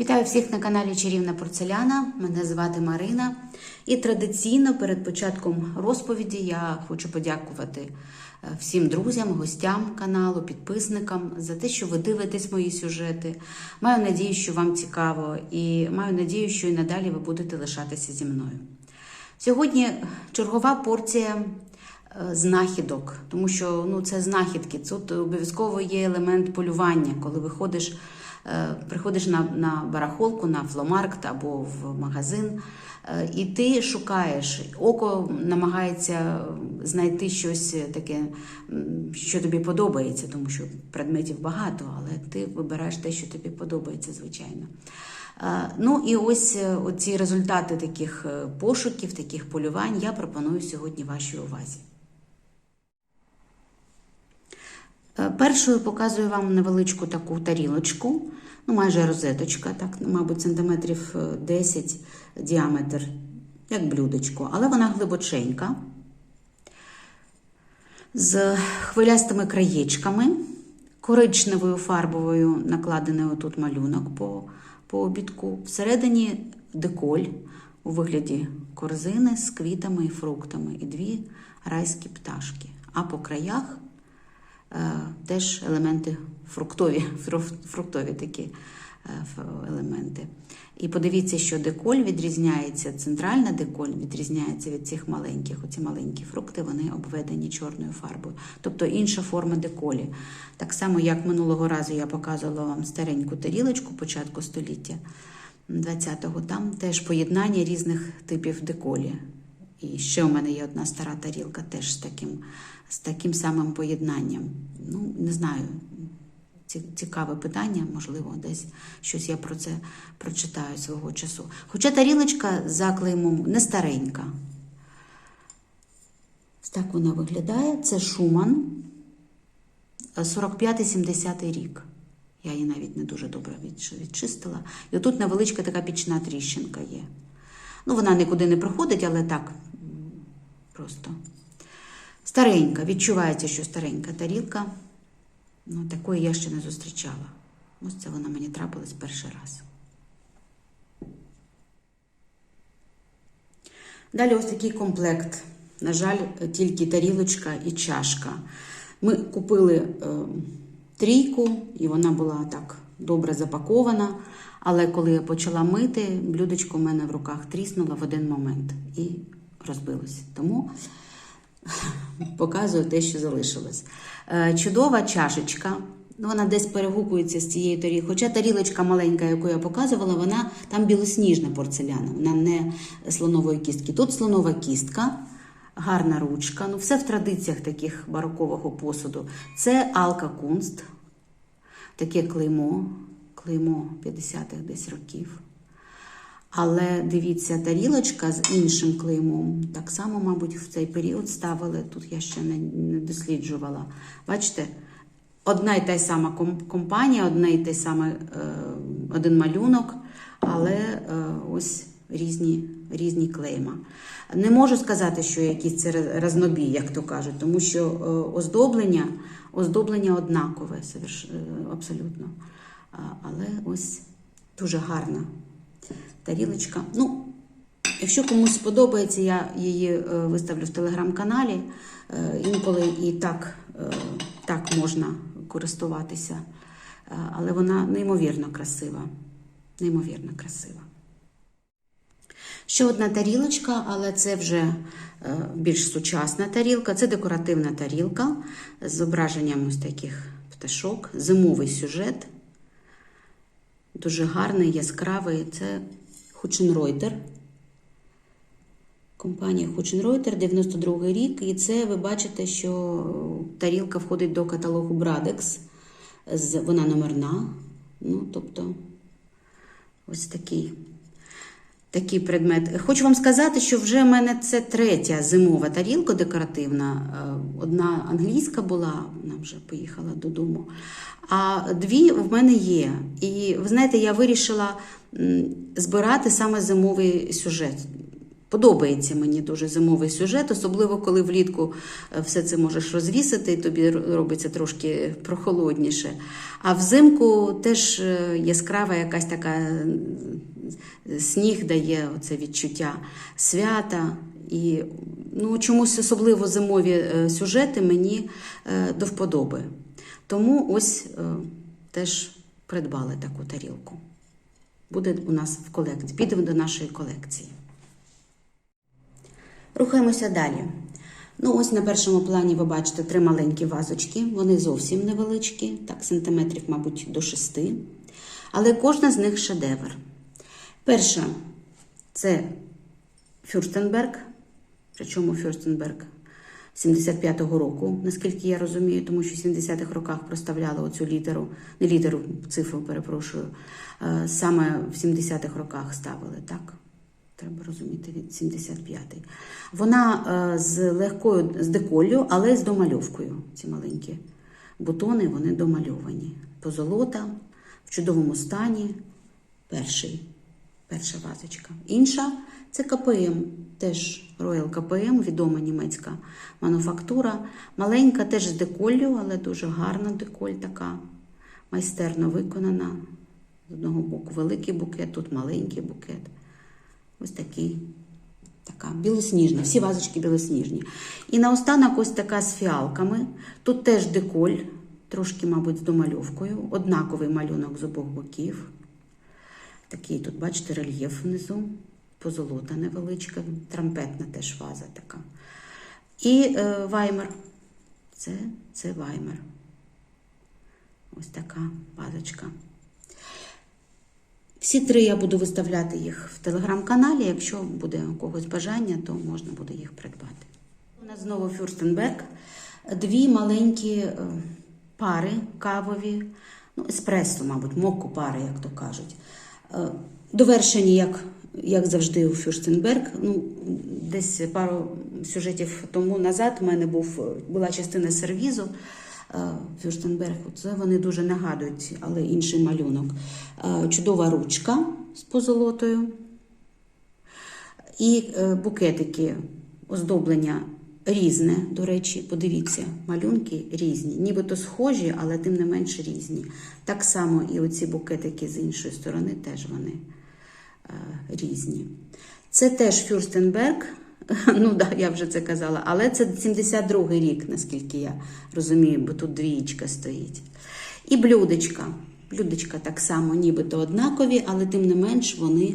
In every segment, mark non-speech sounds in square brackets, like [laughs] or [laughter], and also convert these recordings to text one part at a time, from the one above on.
Вітаю всіх на каналі Чарівна Порцеляна. Мене звати Марина. І традиційно перед початком розповіді я хочу подякувати е, всім друзям, гостям каналу, підписникам за те, що ви дивитесь мої сюжети. Маю надію, що вам цікаво, і маю надію, що і надалі ви будете лишатися зі мною. Сьогодні чергова порція е, знахідок, тому що ну, це знахідки. Тут обов'язково є елемент полювання, коли виходиш, приходиш на, на барахолку, на фломаркт або в магазин, е, і ти шукаєш. Око намагається знайти щось таке, що тобі подобається, тому що предметів багато, але ти вибираєш те, що тобі подобається, звичайно. Е, Ну і ось е, оці результати таких е, пошуків, таких полювань я пропоную сьогодні вашій увазі. Е, Першою показую вам невеличку таку тарілочку, ну майже розеточка, так, мабуть, сантиметрів е, 10 діаметр, як блюдечко, але вона глибоченька, з хвилястими краєчками, коричневою фарбовою накладений отут малюнок по, по обідку. Всередині деколь у вигляді корзини з квітами і фруктами, і дві райські пташки. А по краях е, теж елементи фруктові, фруктові такі е, елементи. І подивіться, що деколь відрізняється, центральна деколь відрізняється від цих маленьких. Оці маленькі фрукти вони обведені чорною фарбою, тобто інша форма деколі. Так само, як минулого разу я показувала вам стареньку тарілочку початку століття 20-го, там теж поєднання різних типів деколі. І ще у мене є одна стара тарілка теж з таким, з таким самим поєднанням. Ну, не знаю, цікаве питання, можливо, десь щось я про це прочитаю свого часу. Хоча тарілочка за клеймом не старенька. Так вона виглядає. Це Шуман, е, 45-70 рік. Я її навіть не дуже добре відчистила. І отут невеличка така пічна тріщинка є. Ну, вона нікуди не проходить, але так просто. Старенька, відчувається, що старенька тарілка. Ну, такої я ще не зустрічала. Ось це вона мені трапилась перший раз. Далі ось такий комплект. На жаль, тільки тарілочка і чашка. Ми купили е, трійку, і вона була так добре запакована. Але коли я почала мити, блюдечко в мене в руках тріснуло в один момент і розбилось. Тому показую те, що залишилось. Е, Чудова чашечка. Вона десь перегукується з цією тарілкою. Хоча тарілочка маленька, яку я показувала, вона там білосніжна порцеляна, вона не слонової кістки. Тут слонова кістка, гарна ручка. Ну, все в традиціях таких барокового посуду. Це Алка Кунст, таке клеймо, клеймо 50-х десь років. Але дивіться, тарілочка з іншим клеймом. Так само, мабуть, в цей період ставили. Тут я ще не, досліджувала. Бачите, одна й та сама компанія, одна й той саме, е, один малюнок, але е, ось різні, різні клейма. Не можу сказати, що якийсь це разнобій, як то кажуть, тому що е, оздоблення, оздоблення однакове, абсолютно. Але ось дуже гарна тарілочка. Ну, якщо комусь сподобається, я її е, виставлю в телеграм-каналі. Е, Інколи і так, е, так можна користуватися. Але вона неймовірно красива. Неймовірно красива. Ще одна тарілочка, але це вже більш сучасна тарілка. Це декоративна тарілка з зображенням ось таких пташок, зимовий сюжет. Дуже гарний, яскравий. Це Хученройтер. Компанія Хученройтер, 92 рік. І це ви бачите, що тарілка входить до каталогу Брадекс. Вона номерна. Ну, тобто, ось такий. Такий предмет. Хочу вам сказати, що вже в мене це третя зимова тарілка декоративна. Е, Одна англійська була, вона вже поїхала додому. А дві в мене є. І ви знаєте, я вирішила збирати саме зимовий сюжет. Подобається мені дуже зимовий сюжет, особливо коли влітку е, все це можеш розвісити, і тобі робиться трошки прохолодніше. А взимку теж е, яскрава якась така сніг дає оце відчуття свята. І ну, чомусь особливо зимові е, сюжети мені до вподоби. Тому ось теж придбали таку тарілку. Буде у нас в колекції, піде до нашої колекції. Рухаємося далі. Ну, ось на першому плані ви бачите три маленькі вазочки. Вони зовсім невеличкі, так, сантиметрів, мабуть, до шести. Але кожна з них шедевр. Перша це Фюрстенберг, причому Фюрстенберг 75-го року, наскільки я розумію, тому що в 70-х роках проставляли оцю літеру, не літеру, цифру, перепрошую, е, саме в 70-х роках ставили, так? Треба розуміти від 75-й. Вона е, з легкою з деколлю, але з домальовкою. Ці маленькі бутони вони домальовані. Позолота в чудовому стані. Перший, перша вазочка. Інша це КПМ, теж Royal КПМ, відома німецька мануфактура. Маленька теж з деколлю, але дуже гарна деколь така, майстерно виконана. З одного боку великий букет, тут маленький букет. Ось такий, така білосніжна, всі вазочки білосніжні. І наостанок ось така з фіалками. Тут теж деколь, трошки, мабуть, з домальовкою, однаковий малюнок з обох боків. Такий тут, бачите, рельєф внизу, позолота невеличка, трампетна теж ваза така. І е, ваймер. Це, це ваймер. Ось така вазочка. Всі три я буду виставляти їх в телеграм-каналі. Якщо буде у когось бажання, то можна буде їх придбати. У нас знову Фюрстенбек. Дві маленькі е, пари кавові, ну, еспресо, мабуть, мокко пари, як то кажуть. Е, Довершені, як, як завжди, у Фюрстенберг. Ну, десь пару сюжетів тому назад у мене був, була частина сервізу. Е, Фюрстенберг, це вони дуже нагадують, але інший малюнок. Е, Чудова ручка з позолотою. І е, букетики оздоблення різне, до речі, подивіться, малюнки різні, нібито схожі, але тим не менш різні. Так само і оці букетики з іншої сторони теж вони різні. Це теж Фюрстенберг, [laughs] ну да, я вже це казала, але це 72-й рік, наскільки я розумію, бо тут двієчка стоїть. І блюдечка. Блюдечка так само, нібито однакові, але тим не менш вони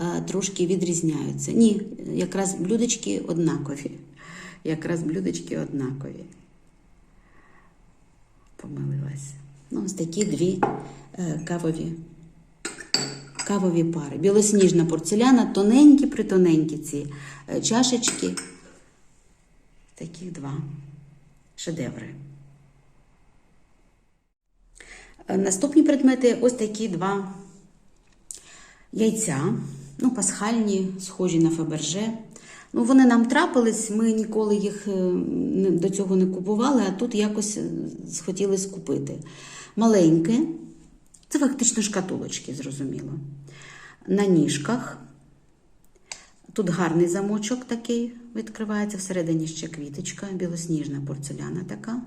е, трошки відрізняються. Ні, якраз блюдечки однакові. Якраз блюдечки однакові. Помилилась. Ну, ось такі дві е, кавові, кавові пари. Білосніжна порцеляна, тоненькі, притоненькі ці е, чашечки. Таких два шедеври. Е, Наступні предмети ось такі два яйця, ну, пасхальні, схожі на фаберже. Ну, вони нам трапились, ми ніколи їх е, до цього не купували, а тут якось е, схотілось купити. Маленьке, це фактично шкатулочки, зрозуміло. На ніжках. Тут гарний замочок такий відкривається, всередині ще квіточка, білосніжна порцеляна така.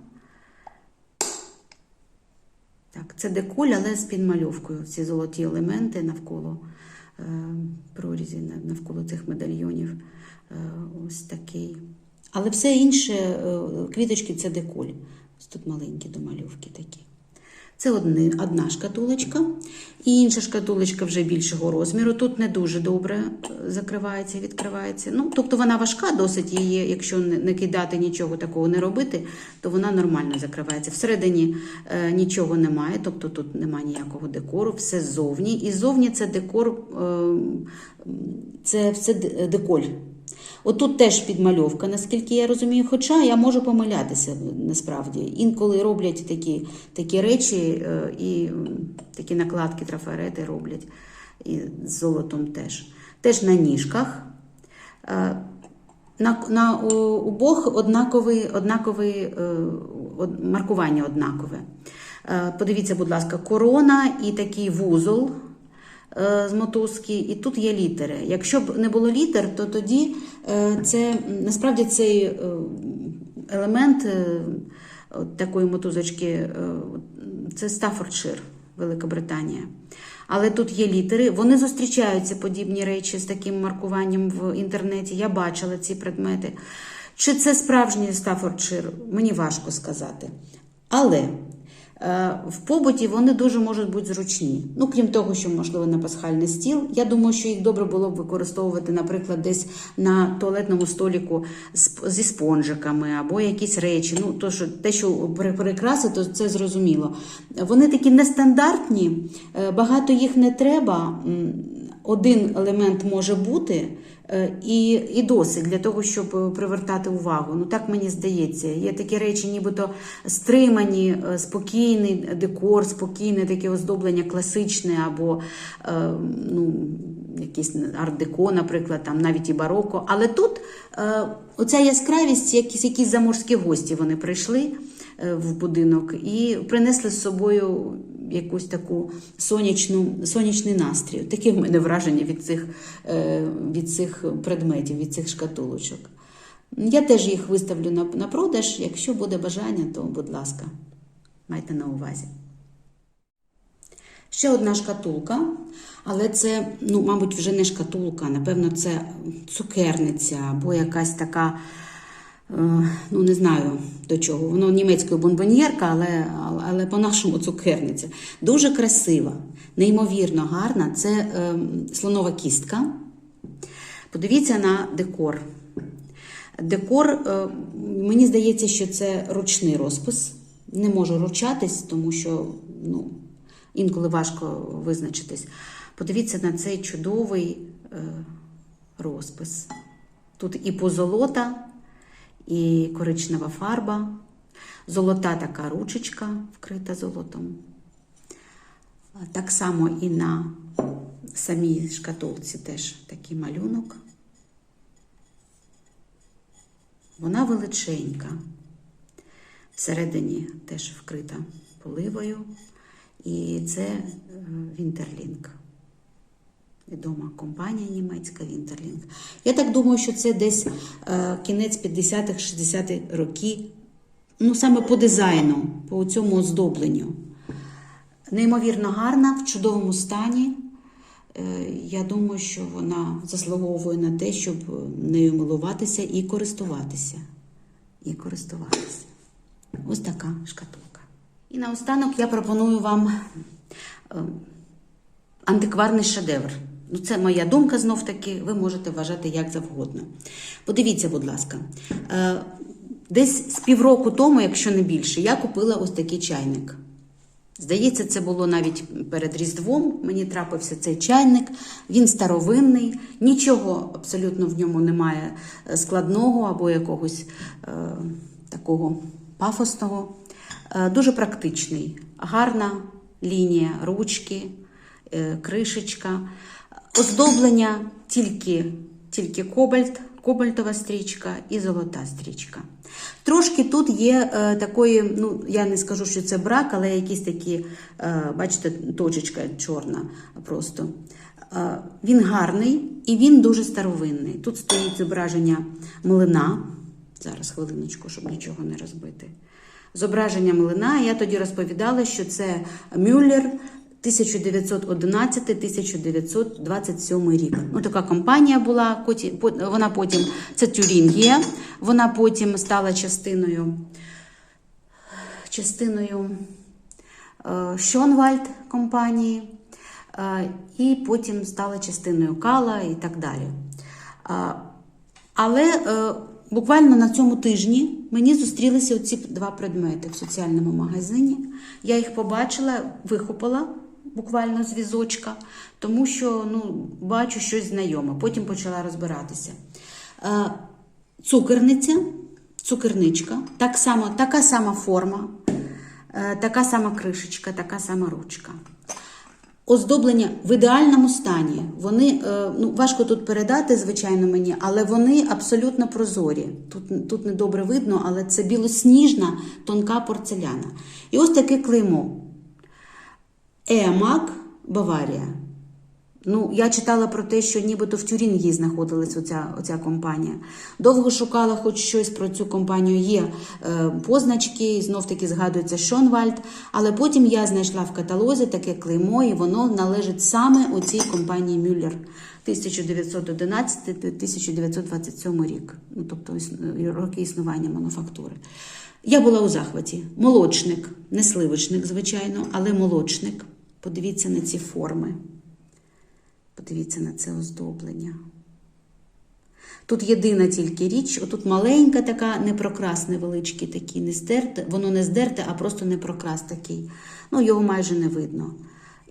Так, це деколь, але з підмальовкою. Ці золоті елементи навколо е, прорізі, навколо цих медальйонів. Е, ось такий. Але все інше, е, квіточки це деколь. Ось тут маленькі домальовки такі. Це одна шкатулочка, і інша шкатулочка вже більшого розміру. Тут не дуже добре е, закривається, відкривається. Ну, тобто вона важка, досить її, якщо не кидати нічого такого не робити, то вона нормально закривається. Всередині е, нічого немає, тобто тут немає ніякого декору, все ззовні. І ззовні це декор, е, це все деколь. Отут теж підмальовка, наскільки я розумію, хоча я можу помилятися насправді. Інколи роблять такі, такі речі е, і такі накладки, трафарети роблять і з золотом теж. Теж на ніжках. Е, На, на обох однаковий, однаковий е, маркування однакове. Подивіться, будь ласка, корона і такий вузол з мотузки, і тут є літери. Якщо б не було літер, то тоді е, це насправді цей е, елемент е, такої мотузочки е, це Стаффордшир, Велика Британія. Але тут є літери. Вони зустрічаються подібні речі з таким маркуванням в інтернеті. Я бачила ці предмети. Чи це справжній Стаффордшир? Мені важко сказати. Але е, в побуті вони дуже можуть бути зручні. Ну, крім того, що можливо на пасхальний стіл. Я думаю, що їх добре було б використовувати, наприклад, десь на туалетному століку зі спонжиками або якісь речі. Ну, то, що, те, що прикраси, то це зрозуміло. Вони такі нестандартні, е, багато їх не треба. Один елемент може бути. Е, І, і досить для того, щоб е, привертати увагу. Ну так мені здається. Є такі речі, нібито стримані, е, спокійний декор, спокійне таке оздоблення класичне або ну, якийсь арт-деко, наприклад, там навіть і бароко. Але тут оця яскравість, якісь, якісь заморські гості вони прийшли в будинок і принесли з собою якусь таку сонячну, сонячний настрій. Таке в мене враження від цих, е, від цих предметів, від цих шкатулочок. Я теж їх виставлю на, на продаж. Якщо буде бажання, то будь ласка, майте на увазі. Ще одна шкатулка, але це, ну, мабуть, вже не шкатулка, напевно, це цукерниця або якась така, ну не знаю до чого. Воно німецькою бонбоньєрка, але, але по-нашому цукерниця. Дуже красива, неймовірно гарна. Це е, слонова кістка. Подивіться на декор. Декор, е, мені здається, що це ручний розпис. Не можу ручатись, тому що ну, інколи важко визначитись. Подивіться на цей чудовий е, розпис. Тут і позолота, і коричнева фарба, золота така ручечка, вкрита золотом. Так само і на самій шкатулці теж такий малюнок. Вона величенька. Всередині теж вкрита поливою. І це е, Вінтерлінг. Відома компанія німецька Вінтерлінг. Я так думаю, що це десь е, кінець 50-х, 60-х років. Ну, саме по дизайну, по цьому оздобленню. Неймовірно гарна, в чудовому стані. Е, Я думаю, що вона заслуговує на те, щоб нею милуватися і користуватися. І користуватися. Ось така шкатулка. І наостанок я пропоную вам е, антикварний шедевр. Ну, це моя думка знов таки, ви можете вважати як завгодно. Подивіться, будь ласка, е, десь з півроку тому, якщо не більше, я купила ось такий чайник. Здається, це було навіть перед Різдвом. Мені трапився цей чайник. Він старовинний, нічого абсолютно в ньому немає е, складного або якогось е, такого пафосного. Е, дуже практичний, гарна лінія ручки, е, кришечка. Оздоблення тільки, тільки кобальт, кобальтова стрічка і золота стрічка. Трошки тут є е, такої, ну я не скажу, що це брак, але якісь такі, е, бачите, точечка чорна просто. Е, він гарний і він дуже старовинний. Тут стоїть зображення млина. Зараз хвилиночку, щоб нічого не розбити. Зображення млина. Я тоді розповідала, що це Мюллер 1911-1927 рік. Ну, така компанія була, вона потім, це Тюрінгія, вона потім стала частиною, частиною е, Шонвальд компанії, е, і потім стала частиною Кала і так далі. Але е, буквально на цьому тижні мені зустрілися оці два предмети в соціальному магазині. Я їх побачила, вихопила буквально з візочка, тому що ну, бачу щось знайоме. Потім почала розбиратися. Е, Цукерниця, цукерничка, так само, така сама форма, е, така сама кришечка, така сама ручка. Оздоблення в ідеальному стані. Вони е, ну важко тут передати, звичайно, мені, але вони абсолютно прозорі. Тут, тут не добре видно, але це білосніжна тонка порцеляна. І ось таке клеймо. Емак Баварія. Ну, я читала про те, що нібито в Тюрінгі знаходилась оця, оця компанія. Довго шукала хоч щось про цю компанію. Є е, позначки, знов таки згадується Шонвальд. Але потім я знайшла в каталозі таке клеймо, і воно належить саме у цій компанії Мюллер 1911-1927 рік. Ну, тобто роки існування мануфактури. Я була у захваті. Молочник, не сливочник, звичайно, але молочник. Подивіться на ці форми. Подивіться на це оздоблення. Тут єдина тільки річ, отут маленька така непрокрас невеличкий такий, не здерте, воно не здерте, а просто непрокрас такий. Ну, його майже не видно.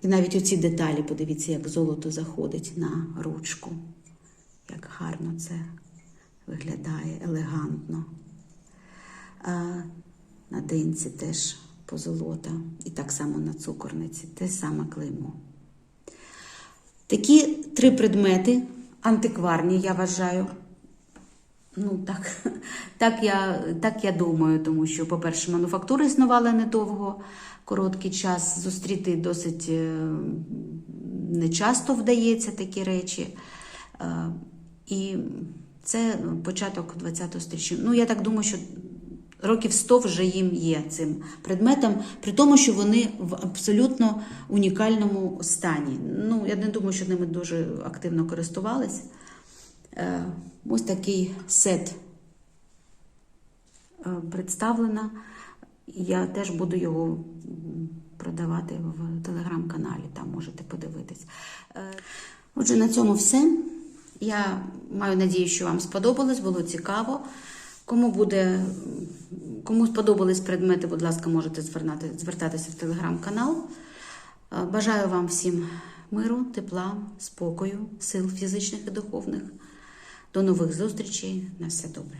І навіть оці деталі, подивіться, як золото заходить на ручку. Як гарно це виглядає, елегантно. А на денці теж позолота. І так само на цукорниці, те саме клеймо. Такі три предмети антикварні, я вважаю. Ну, так, [laughs] так, я, так я думаю, тому що, по-перше, мануфактура існувала недовго, короткий час. Зустріти досить е, нечасто вдається такі речі. Е, І це початок ХХ століття. Ну, я так думаю, що років 100 вже їм є цим предметом, при тому, що вони в абсолютно унікальному стані. Ну, я не думаю, що ними дуже активно користувались. Е, Ось такий сет е, представлено. Я теж буду його продавати в телеграм-каналі, там можете подивитись. Е, Отже, на цьому все. Я маю надію, що вам сподобалось, було цікаво. Кому буде, кому сподобались предмети, будь ласка, можете звернати, звертатися в телеграм-канал. Е, Бажаю вам всім миру, тепла, спокою, сил фізичних і духовних. До нових зустрічей. На все добре.